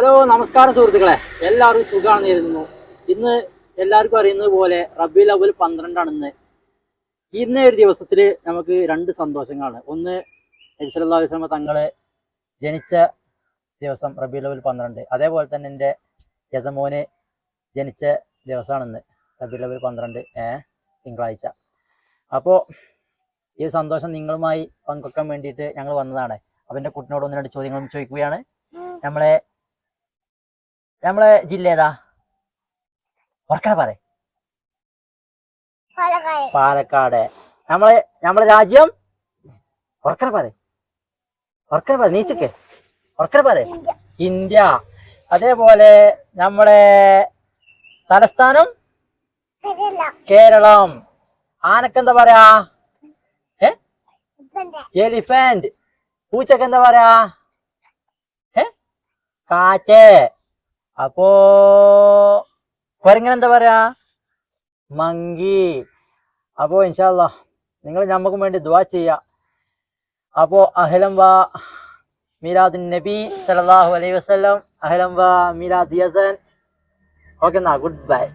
Hello നമസ്കാരം സുഹൃത്തുക്കളെ. എല്ലാവരും സുഖമാണെന്ന് കരുതുന്നു ഇന്ന് എല്ലാവർക്കും അറിയുന്നത് പോലെ റബി ലവൽ പന്ത്രണ്ടാണെന്ന് ഇന്നേ. ഒരു ദിവസത്തിൽ നമുക്ക് രണ്ട് സന്തോഷങ്ങളാണ്. ഒന്ന് നബിസല്ലാ വസ്ലമ തങ്ങളെ ജനിച്ച ദിവസം റബി ലവൽ പന്ത്രണ്ട്. അതേപോലെ തന്നെ എന്റെ യജമോന് ജനിച്ച ദിവസമാണെന്ന് റബി ലവൽ പന്ത്രണ്ട് തിങ്കളാഴ്ച. അപ്പോൾ ഈ സന്തോഷം നിങ്ങളുമായി പങ്കുവെക്കാൻ വേണ്ടിയിട്ട് ഞങ്ങൾ വന്നതാണ്. അപ്പം എന്റെ കുട്ടിനോട് ഒന്ന് രണ്ട് ചോദ്യങ്ങളും ചോദിക്കുകയാണ്. നമ്മളെ നമ്മളെ ജില്ല ഏതാ? വർക്കല പറ പാലക്കാട്. നമ്മളെ നമ്മളെ രാജ്യം? വർക്കല പറ വർക്കല പറ നീച്ചക്ക്. വർക്കല പറ ഇന്ത്യ. അതേപോലെ നമ്മുടെ തലസ്ഥാനം? കേരളം. ആനക്കെന്താ പറയാ? എലിഫന്റ്. പൂച്ചക്ക് എന്താ പറയാ? കാറ്റ്. അപ്പോ കുരങ്ങനെ എന്താ പറയാ? മങ്കി. അപ്പോ ഇൻഷാല്ല നിങ്ങൾ നമുക്ക് വേണ്ടി ദുവാ ചെയ്യ. അപ്പോ അഹലം വാ മീരാദ് നബി സല്ലല്ലാഹു അലൈഹി വസല്ലം. അഹലം വാ മീരാദ് യസൻ. ഓക്കെ എന്നാ ഗുഡ് ബൈ.